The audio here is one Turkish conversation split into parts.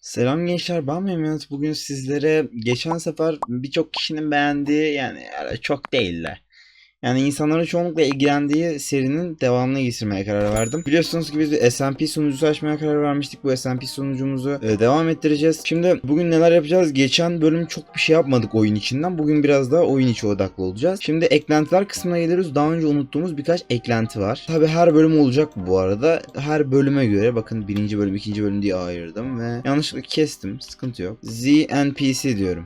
Selam gençler ben Mehmet. Bugün sizlere geçen sefer birçok kişinin beğendiği yani çok değiller. Yani insanların çoğunlukla ilgilendiği serinin devamını getirmeye karar verdim. Biliyorsunuz ki biz bir SMP sunucusu açmaya karar vermiştik. Bu SMP sunucumuzu e, devam ettireceğiz. Şimdi bugün neler yapacağız? Geçen bölüm çok bir şey yapmadık oyun içinden. Bugün biraz daha oyun içi odaklı olacağız. Şimdi eklentiler kısmına geliyoruz. Daha önce unuttuğumuz birkaç eklenti var. Tabi her bölüm olacak bu arada. Her bölüme göre bakın birinci bölüm, ikinci bölüm diye ayırdım ve yanlışlıkla kestim. Sıkıntı yok. ZNPC diyorum.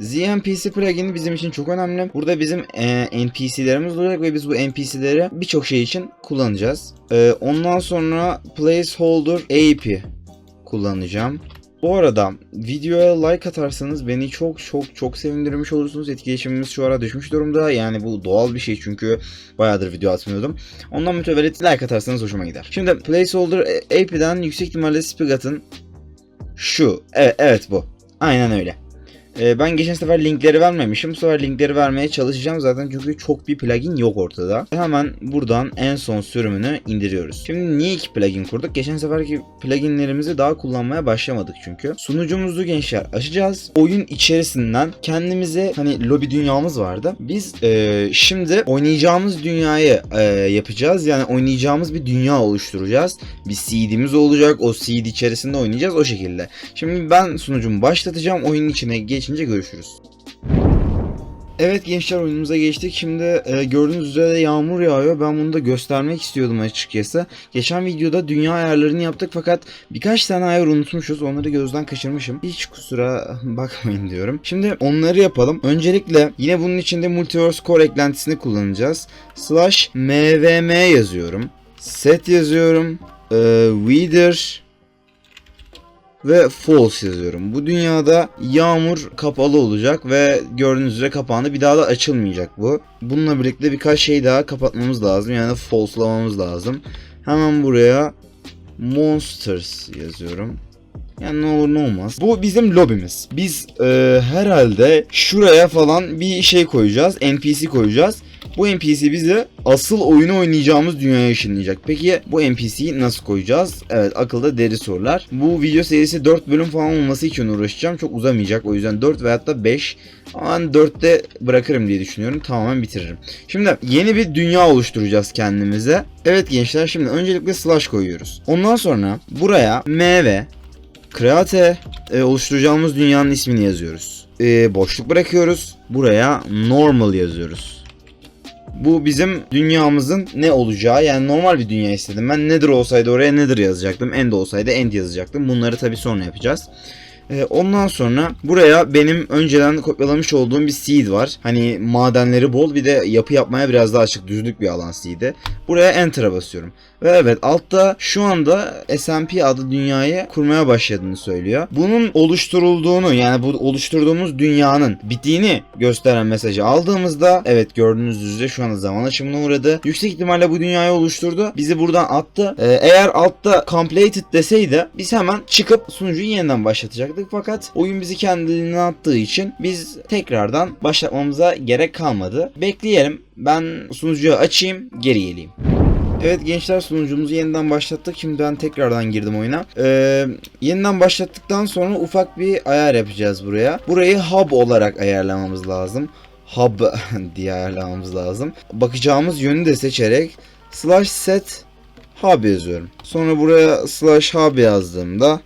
ZNPC plugin bizim için çok önemli. Burada bizim e, NPC'lerimiz olacak ve biz bu NPC'leri birçok şey için kullanacağız. E, ondan sonra placeholder AP kullanacağım. Bu arada videoya like atarsanız beni çok çok çok sevindirmiş olursunuz. Etkileşimimiz şu ara düşmüş durumda. Yani bu doğal bir şey çünkü bayağıdır video atmıyordum. Ondan mütevellit like atarsanız hoşuma gider. Şimdi placeholder AP'den yüksek ihtimalle Spigat'ın şu. Evet, evet bu. Aynen öyle. Ee, ben geçen sefer linkleri vermemişim. Bu sefer linkleri vermeye çalışacağım zaten çünkü çok bir plugin yok ortada. Hemen buradan en son sürümünü indiriyoruz. Şimdi niye iki plugin kurduk? Geçen seferki pluginlerimizi daha kullanmaya başlamadık çünkü. Sunucumuzu gençler açacağız. Oyun içerisinden kendimize hani lobi dünyamız vardı. Biz e, şimdi oynayacağımız dünyayı e, yapacağız. Yani oynayacağımız bir dünya oluşturacağız. Bir seed'imiz olacak. O seed içerisinde oynayacağız o şekilde. Şimdi ben sunucumu başlatacağım. Oyunun içine geçince görüşürüz. Evet gençler oyunumuza geçtik. Şimdi e, gördüğünüz üzere yağmur yağıyor. Ben bunu da göstermek istiyordum açıkçası. Geçen videoda dünya ayarlarını yaptık fakat birkaç tane ayar unutmuşuz. Onları gözden kaçırmışım. Hiç kusura bakmayın diyorum. Şimdi onları yapalım. Öncelikle yine bunun içinde Multiverse Core eklentisini kullanacağız. Slash mvm yazıyorum. Set yazıyorum. E, Weather ve false yazıyorum. Bu dünyada yağmur kapalı olacak ve gördüğünüz üzere kapağında bir daha da açılmayacak bu. Bununla birlikte birkaç şey daha kapatmamız lazım. Yani false'lamamız lazım. Hemen buraya monsters yazıyorum. Yani ne olur ne olmaz. Bu bizim lobimiz. Biz e, herhalde şuraya falan bir şey koyacağız. NPC koyacağız. Bu NPC bizi asıl oyunu oynayacağımız dünyaya ışınlayacak. Peki bu NPC'yi nasıl koyacağız? Evet akılda deri sorular. Bu video serisi 4 bölüm falan olması için uğraşacağım. Çok uzamayacak. O yüzden 4 veyahut da 5 ama ben 4'te bırakırım diye düşünüyorum. Tamamen bitiririm. Şimdi yeni bir dünya oluşturacağız kendimize. Evet gençler şimdi öncelikle slash koyuyoruz. Ondan sonra buraya mv Create e, oluşturacağımız dünyanın ismini yazıyoruz. E, boşluk bırakıyoruz. Buraya normal yazıyoruz. Bu bizim dünyamızın ne olacağı yani normal bir dünya istedim. Ben nedir olsaydı oraya nedir yazacaktım. End olsaydı end yazacaktım. Bunları tabi sonra yapacağız. Ee, ondan sonra buraya benim önceden kopyalamış olduğum bir seed var. Hani madenleri bol bir de yapı yapmaya biraz daha açık düzlük bir alan seed'i. Buraya enter'a basıyorum. Ve evet altta şu anda SMP adı dünyayı kurmaya başladığını söylüyor. Bunun oluşturulduğunu yani bu oluşturduğumuz dünyanın bittiğini gösteren mesajı aldığımızda evet gördüğünüz üzere şu anda zaman aşımına uğradı. Yüksek ihtimalle bu dünyayı oluşturdu. Bizi buradan attı. Ee, eğer altta completed deseydi biz hemen çıkıp sunucuyu yeniden başlatacaktık. Fakat oyun bizi kendiliğinden attığı için biz tekrardan başlatmamıza gerek kalmadı. Bekleyelim. Ben sunucuyu açayım geri geleyim. Evet gençler sunucumuzu yeniden başlattık. Şimdi ben tekrardan girdim oyuna. Ee, yeniden başlattıktan sonra ufak bir ayar yapacağız buraya. Burayı hub olarak ayarlamamız lazım. Hub diye ayarlamamız lazım. Bakacağımız yönü de seçerek slash set hub yazıyorum. Sonra buraya slash hub yazdığımda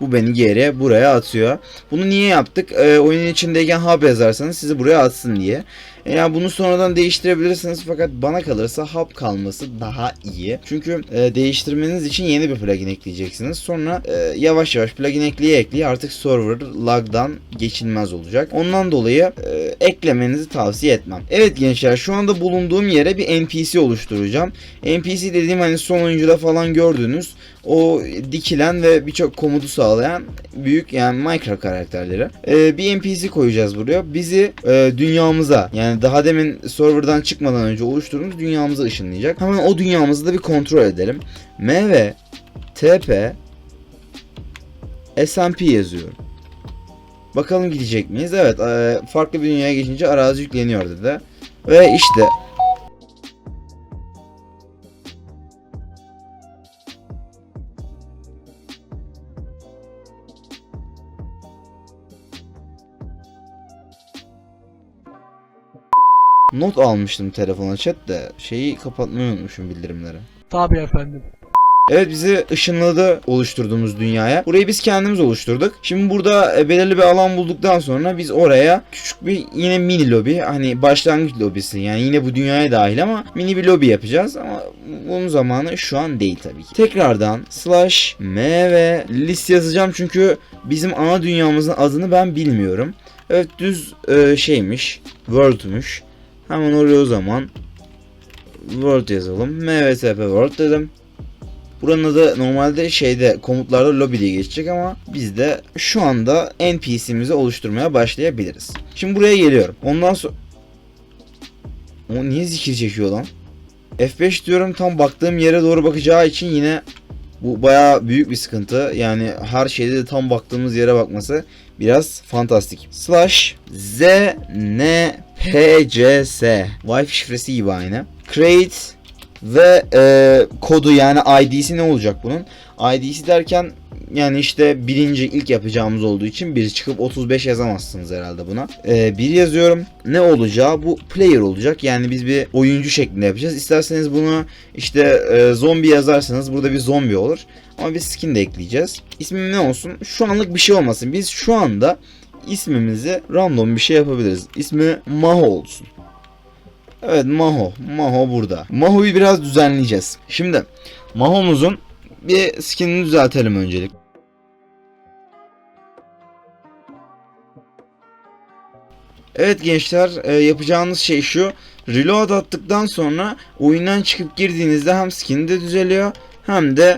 bu beni geri buraya atıyor. Bunu niye yaptık? Ee, oyunun içindeyken hub yazarsanız sizi buraya atsın diye. E, yani bunu sonradan değiştirebilirsiniz fakat bana kalırsa hub kalması daha iyi. Çünkü e, değiştirmeniz için yeni bir plugin ekleyeceksiniz. Sonra e, yavaş yavaş plugin ekleye ekleye artık server lag'dan geçilmez olacak. Ondan dolayı e, eklemenizi tavsiye etmem. Evet gençler şu anda bulunduğum yere bir NPC oluşturacağım. NPC dediğim hani son oyuncuda falan gördüğünüz o dikilen ve birçok komutu sağlayan büyük yani Minecraft karakterleri. Ee, bir NPC koyacağız buraya. Bizi e, dünyamıza yani daha demin serverdan çıkmadan önce oluşturduğumuz dünyamıza ışınlayacak. Hemen o dünyamızı da bir kontrol edelim. M ve TP SMP yazıyorum. Bakalım gidecek miyiz? Evet, e, farklı bir dünyaya geçince arazi yükleniyor dedi. Ve işte not almıştım telefona chat de şeyi kapatmayı unutmuşum bildirimleri. Tabii efendim. Evet bizi ışınladı oluşturduğumuz dünyaya. Burayı biz kendimiz oluşturduk. Şimdi burada e, belirli bir alan bulduktan sonra biz oraya küçük bir yine mini lobi hani başlangıç lobisi yani yine bu dünyaya dahil ama mini bir lobi yapacağız ama bunun zamanı şu an değil tabii ki. Tekrardan slash m ve list yazacağım çünkü bizim ana dünyamızın adını ben bilmiyorum. Evet düz e, şeymiş world'muş. Hemen oraya o zaman world yazalım. mvsp world dedim. Buranın adı normalde şeyde komutlarda lobby diye geçecek ama biz de şu anda NPC'mizi oluşturmaya başlayabiliriz. Şimdi buraya geliyorum. Ondan sonra... O niye zikir çekiyor lan? F5 diyorum tam baktığım yere doğru bakacağı için yine bu bayağı büyük bir sıkıntı. Yani her şeyde de tam baktığımız yere bakması biraz fantastik. Slash z n p c s Wi-Fi şifresi gibi aynı. Create ve e, kodu yani ID'si ne olacak bunun? ID'si derken yani işte birinci ilk yapacağımız olduğu için bir çıkıp 35 yazamazsınız herhalde buna. E, bir yazıyorum. Ne olacağı bu player olacak. Yani biz bir oyuncu şeklinde yapacağız. İsterseniz bunu işte e, zombi yazarsanız burada bir zombi olur. Ama bir skin de ekleyeceğiz. İsmim ne olsun? Şu anlık bir şey olmasın. Biz şu anda ismimizi random bir şey yapabiliriz. İsmi Maho olsun. Evet Maho. Maho burada. Maho'yu biraz düzenleyeceğiz. Şimdi Maho'muzun bir skinini düzeltelim öncelik. Evet gençler e, yapacağınız şey şu. Reload attıktan sonra oyundan çıkıp girdiğinizde hem skin de düzeliyor hem de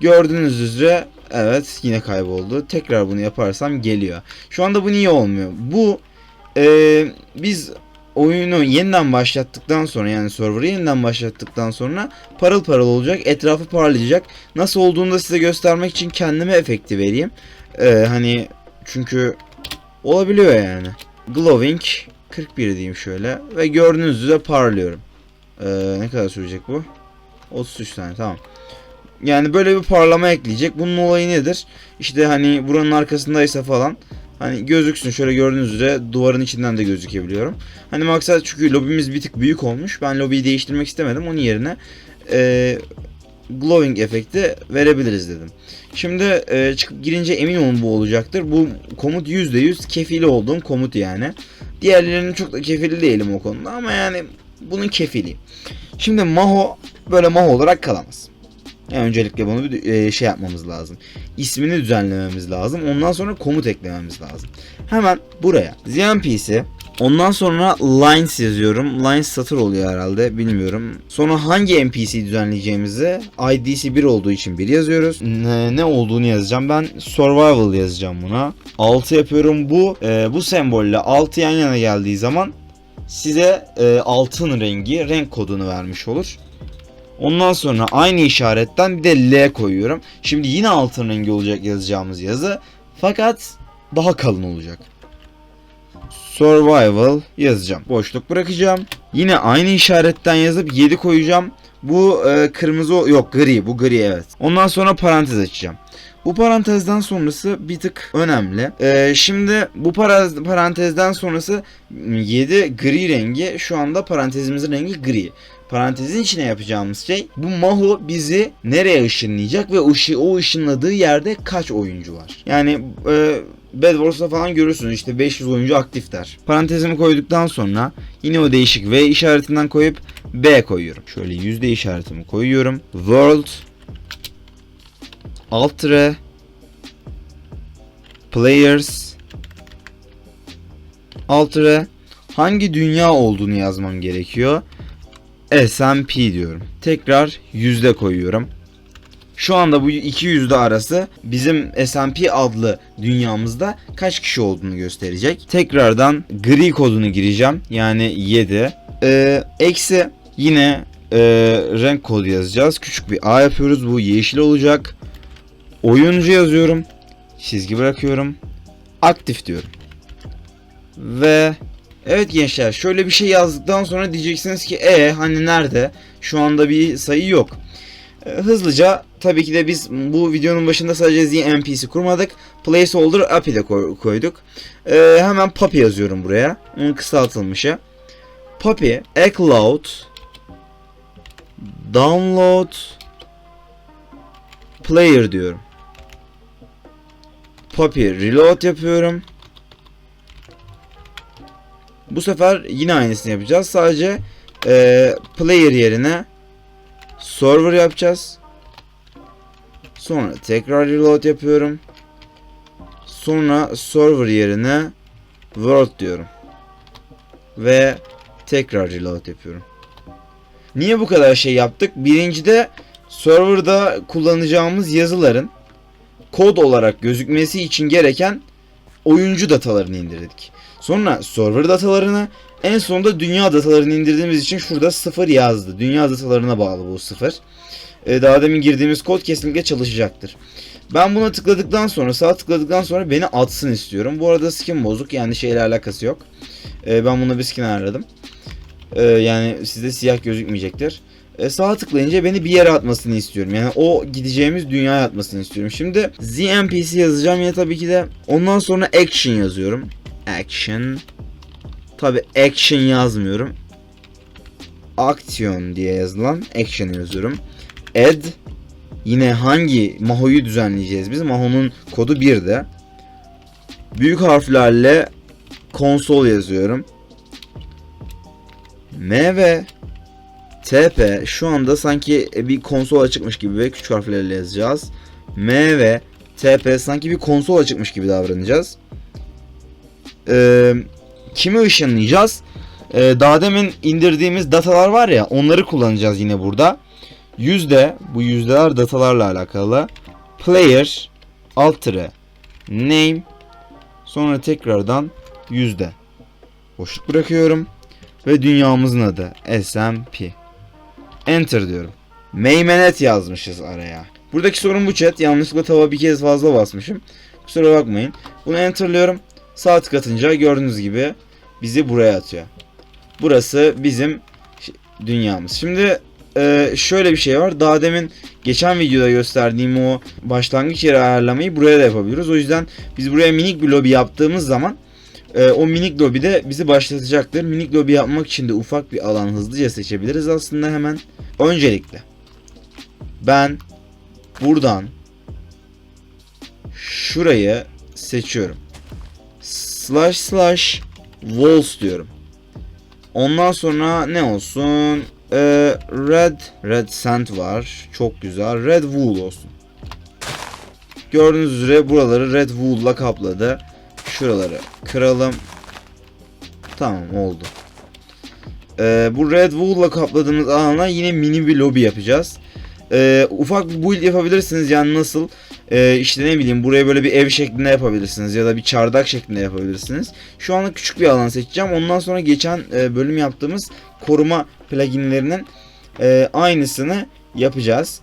gördüğünüz üzere evet yine kayboldu. Tekrar bunu yaparsam geliyor. Şu anda bu niye olmuyor? Bu e, biz oyunu yeniden başlattıktan sonra yani server'ı yeniden başlattıktan sonra parıl parıl olacak. Etrafı parlayacak. Nasıl olduğunu da size göstermek için kendime efekti vereyim. Ee, hani çünkü olabiliyor yani. Glowing 41 diyeyim şöyle ve gördüğünüz üzere parlıyorum. Ee, ne kadar sürecek bu? 33 tane tamam. Yani böyle bir parlama ekleyecek. Bunun olayı nedir? İşte hani buranın arkasındaysa falan Hani gözüksün şöyle gördüğünüz üzere duvarın içinden de gözükebiliyorum. Hani maksat çünkü lobimiz bir tık büyük olmuş. Ben lobiyi değiştirmek istemedim. Onun yerine e, glowing efekti verebiliriz dedim. Şimdi e, çıkıp girince emin olun bu olacaktır. Bu komut %100 kefili olduğum komut yani. Diğerlerinin çok da kefili değilim o konuda ama yani bunun kefili. Şimdi Maho böyle Maho olarak kalamaz. Yani öncelikle bunu bir e, şey yapmamız lazım. İsmini düzenlememiz lazım. Ondan sonra komut eklememiz lazım. Hemen buraya ZNPC Ondan sonra lines yazıyorum. Lines satır oluyor herhalde bilmiyorum. Sonra hangi NPC düzenleyeceğimizi ID'si 1 olduğu için 1 yazıyoruz. Ne, ne olduğunu yazacağım. Ben survival yazacağım buna. 6 yapıyorum. Bu e, bu sembolle 6 yan yana geldiği zaman size e, altın rengi renk kodunu vermiş olur. Ondan sonra aynı işaretten bir de L koyuyorum. Şimdi yine altın rengi olacak yazacağımız yazı. Fakat daha kalın olacak. Survival yazacağım. Boşluk bırakacağım. Yine aynı işaretten yazıp 7 koyacağım. Bu e, kırmızı yok gri bu gri evet. Ondan sonra parantez açacağım. Bu parantezden sonrası bir tık önemli. Ee, şimdi bu para, parantezden sonrası 7 gri rengi şu anda parantezimizin rengi gri. Parantezin içine yapacağımız şey bu Maho bizi nereye ışınlayacak ve ışı, o ışınladığı yerde kaç oyuncu var. Yani e, Bedwars'ta falan görürsünüz işte 500 oyuncu aktif der. Parantezimi koyduktan sonra yine o değişik V işaretinden koyup B koyuyorum. Şöyle yüzde işaretimi koyuyorum. World Altre Players Altre hangi dünya olduğunu yazmam gerekiyor. SMP diyorum. Tekrar yüzde koyuyorum. Şu anda bu iki yüzde arası bizim SMP adlı dünyamızda kaç kişi olduğunu gösterecek. Tekrardan gri kodunu gireceğim. Yani 7. Ee, eksi yine e, renk kodu yazacağız. Küçük bir A yapıyoruz. Bu yeşil olacak. Oyuncu yazıyorum. Çizgi bırakıyorum. Aktif diyorum. Ve Evet gençler şöyle bir şey yazdıktan sonra diyeceksiniz ki e hani nerede? Şu anda bir sayı yok. E, hızlıca tabii ki de biz bu videonun başında sadece Z NPC kurmadık. Placeholder API de koy- koyduk. E, hemen PAPI yazıyorum buraya. Onun kısaltılmışı. Poppy Upload Download Player diyorum. Poppy Reload yapıyorum. Bu sefer yine aynısını yapacağız. Sadece eee, player yerine server yapacağız. Sonra tekrar reload yapıyorum. Sonra server yerine world diyorum. Ve tekrar reload yapıyorum. Niye bu kadar şey yaptık? Birincide serverda kullanacağımız yazıların kod olarak gözükmesi için gereken oyuncu datalarını indirdik. Sonra server datalarını en sonunda dünya datalarını indirdiğimiz için şurada sıfır yazdı. Dünya datalarına bağlı bu sıfır. Ee, daha demin girdiğimiz kod kesinlikle çalışacaktır. Ben buna tıkladıktan sonra sağ tıkladıktan sonra beni atsın istiyorum. Bu arada skin bozuk yani şeyle alakası yok. Ee, ben buna bir skin ayarladım. Ee, yani sizde siyah gözükmeyecektir. Ee, sağa tıklayınca beni bir yere atmasını istiyorum. Yani o gideceğimiz dünyaya atmasını istiyorum. Şimdi ZNPC yazacağım ya tabii ki de ondan sonra action yazıyorum. Action. Tabi action yazmıyorum. Action diye yazılan action yazıyorum. Add Yine hangi Maho'yu düzenleyeceğiz biz? Maho'nun kodu 1'de. Büyük harflerle konsol yazıyorum. M ve TP şu anda sanki bir konsol açıkmış gibi ve küçük harflerle yazacağız. M ve TP sanki bir konsol açıkmış gibi davranacağız. Ee, kimi ışınlayacağız? Ee, daha demin indirdiğimiz datalar var ya onları kullanacağız yine burada. Yüzde bu yüzdeler datalarla alakalı. Player altere name sonra tekrardan yüzde. Boşluk bırakıyorum ve dünyamızın adı SMP. Enter diyorum. Meymenet yazmışız araya. Buradaki sorun bu chat. Yanlışlıkla tava bir kez fazla basmışım. Kusura bakmayın. Bunu enterlıyorum. Sağ tık atınca gördüğünüz gibi bizi buraya atıyor. Burası bizim dünyamız. Şimdi e, şöyle bir şey var. Daha demin geçen videoda gösterdiğim o başlangıç yeri ayarlamayı buraya da yapabiliyoruz. O yüzden biz buraya minik bir lobi yaptığımız zaman e, o minik lobide bizi başlatacaktır. Minik lobi yapmak için de ufak bir alan hızlıca seçebiliriz aslında hemen. Öncelikle ben buradan şurayı seçiyorum. Slash slash walls diyorum. Ondan sonra ne olsun? Ee, red red sand var. Çok güzel. Red wool olsun. Gördüğünüz üzere buraları red wool'la kapladı. Şuraları kıralım. Tamam oldu. Ee, bu red wool'la kapladığımız alana yine mini bir lobi yapacağız. Ee, ufak bir build yapabilirsiniz yani nasıl? Ee, işte ne bileyim buraya böyle bir ev şeklinde yapabilirsiniz ya da bir çardak şeklinde yapabilirsiniz. Şu anda küçük bir alan seçeceğim. Ondan sonra geçen e, bölüm yaptığımız koruma pluginlerinin e, aynısını yapacağız.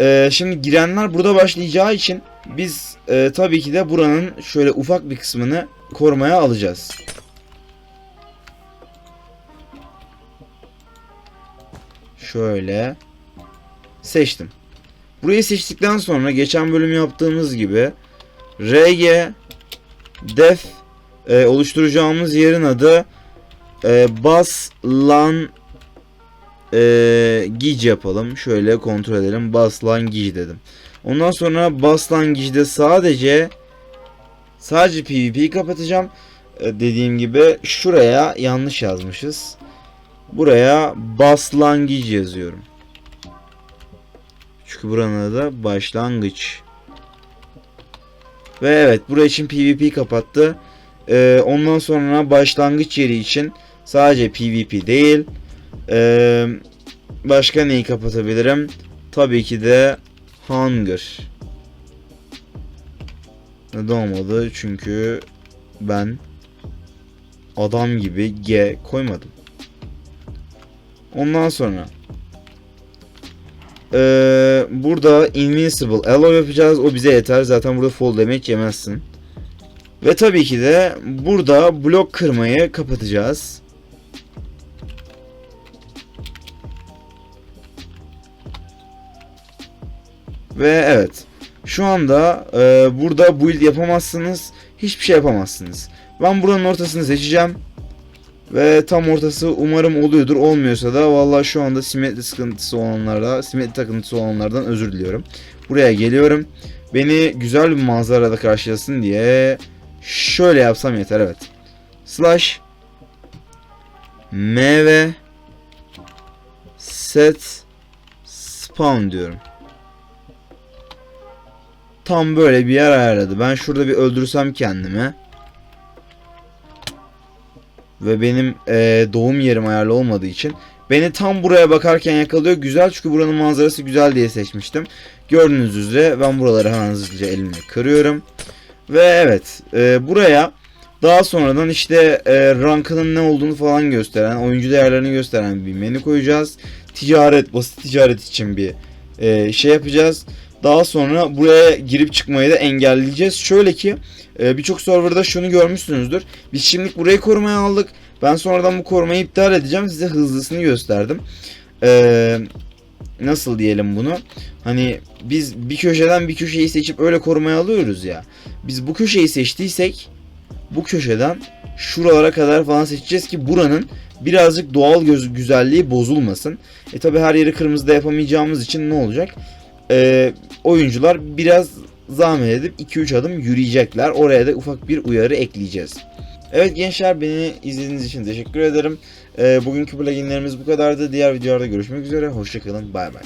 E, şimdi girenler burada başlayacağı için biz e, tabii ki de buranın şöyle ufak bir kısmını korumaya alacağız. Şöyle seçtim. Burayı seçtikten sonra geçen bölüm yaptığımız gibi RG def e, oluşturacağımız yerin adı e, bas lan e, gic yapalım. Şöyle kontrol edelim. Bas lan gic dedim. Ondan sonra bas lan gic'de sadece sadece PvP kapatacağım. E, dediğim gibi şuraya yanlış yazmışız. Buraya bas lan gic yazıyorum. Çünkü buranın da başlangıç. Ve evet burası için PvP kapattı. Ee, ondan sonra başlangıç yeri için sadece PvP değil. ee, başka neyi kapatabilirim? Tabii ki de Hunger. Neden olmadı? Çünkü ben adam gibi G koymadım. Ondan sonra ee, burada Invincible Alloy yapacağız. O bize yeter. Zaten burada fall damage yemezsin. Ve tabii ki de burada blok kırmayı kapatacağız. Ve evet. Şu anda e, burada build yapamazsınız. Hiçbir şey yapamazsınız. Ben buranın ortasını seçeceğim. Ve tam ortası umarım oluyordur. Olmuyorsa da vallahi şu anda simetri sıkıntısı olanlarda, simetri takıntısı olanlardan özür diliyorum. Buraya geliyorum. Beni güzel bir manzarada karşılasın diye şöyle yapsam yeter evet. Slash mv set spawn diyorum. Tam böyle bir yer ayarladı. Ben şurada bir öldürsem kendimi. Ve benim eee, doğum yerim ayarlı olmadığı için beni tam buraya bakarken yakalıyor. Güzel çünkü buranın manzarası güzel diye seçmiştim. Gördüğünüz üzere ben buraları hızlıca elimle kırıyorum. Ve evet eee, buraya daha sonradan işte eee rankının ne olduğunu falan gösteren, oyuncu değerlerini gösteren bir menü koyacağız. Ticaret, basit ticaret için bir eee, şey yapacağız. Daha sonra buraya girip çıkmayı da engelleyeceğiz. Şöyle ki e, birçok serverda şunu görmüşsünüzdür. Biz şimdi burayı korumaya aldık. Ben sonradan bu korumayı iptal edeceğim. Size hızlısını gösterdim. Ee, nasıl diyelim bunu? Hani biz bir köşeden bir köşeyi seçip öyle korumaya alıyoruz ya. Biz bu köşeyi seçtiysek bu köşeden şuralara kadar falan seçeceğiz ki buranın birazcık doğal göz güzelliği bozulmasın. E tabi her yeri kırmızıda yapamayacağımız için ne olacak? Ee, oyuncular biraz zahmet edip 2-3 adım yürüyecekler. Oraya da ufak bir uyarı ekleyeceğiz. Evet gençler beni izlediğiniz için teşekkür ederim. Ee, bugünkü pluginlerimiz bu kadardı. Diğer videolarda görüşmek üzere. Hoşçakalın. Bay bay.